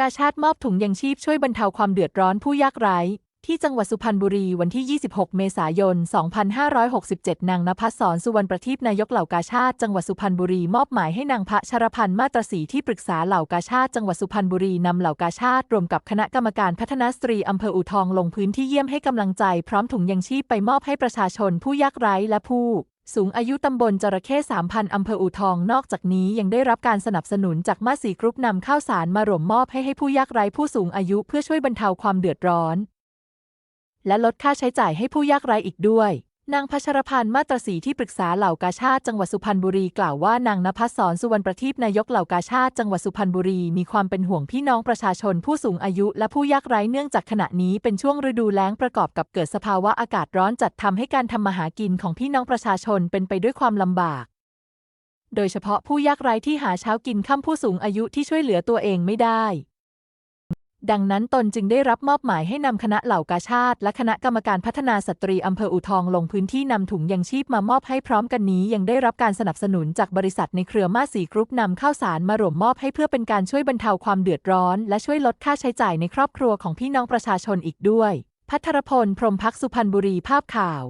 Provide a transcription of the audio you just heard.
กาชาติมอบถุงยังชีพช่วยบรรเทาความเดือดร้อนผู้ยากไร้ ที่จังหวัดสุพรรณบุรีวันที่ 26 เมษายน 2567 นางนภัสสรสุวรรณประทีปนายกเหล่ากาชาติจังหวัดสุพรรณบุรีมอบหมายให้นางพระชรพันธ์มาตรศรีที่ปรึกษาเหล่ากาชาติจังหวัดสุพรรณบุรีนำเหล่ากาชาติรวมกับคณะกรรมการพัฒนาสตรีอำเภออู่ทองลงพื้นที่เยี่ยมให้กำลังใจพร้อมถุงยังชีพไปมอบให้ประชาชนผู้ยากไร้และผู้ สูงอายุตำบลจระเข้สามพันอำเภออู่ทอง นอกจากนี้ยังได้รับการสนับสนุนจากมาสีกรุ๊ปนำข้าวสารมารวมมอบให้ให้ผู้ยากไร้ผู้สูงอายุเพื่อช่วยบรรเทาความเดือดร้อน และลดค่าใช้จ่ายให้ผู้ยากไร้อีกด้วย นางพัชรพันธ์มาตรศรีที่ปรึกษาเหล่ากาชาติจังหวัดสุพรรณบุรีกล่าวว่านางนภัสสรสุวรรณประทีปนายกเหล่ากาชาติจังหวัดสุพรรณบุรีมีความเป็นห่วงพี่น้องประชาชนผู้สูงอายุและผู้ยากไร้เนื่องจากขณะนี้เป็นช่วงฤดูแล้งประกอบกับเกิดสภาวะอากาศร้อนจัดทำให้การทำมาหากินของพี่น้องประชาชนเป็นไปด้วยความลำบาก โดยเฉพาะผู้ยากไร้ที่หาเช้ากินค่ำผู้สูงอายุที่ช่วยเหลือตัวเองไม่ได้ ดังนั้นตนจึงได้รับมอบหมายให้นำคณะเหล่ากาชาติ และคณะกรรมการพัฒนาสตรีอำเภออู่ทองลงพื้นที่นำถุงยังชีพมามอบให้พร้อมกันนี้ ยังได้รับการสนับสนุนจากบริษัทในเครือมาสีกรุ๊ปนำข้าวสารมารวมมอบให้เพื่อเป็นการช่วยบรรเทาความเดือดร้อน และช่วยลดค่าใช้จ่ายในครอบครัวของพี่น้องประชาชนอีกด้วย พัทรพล พรหมพักสุพรรณบุรีภาพข่าว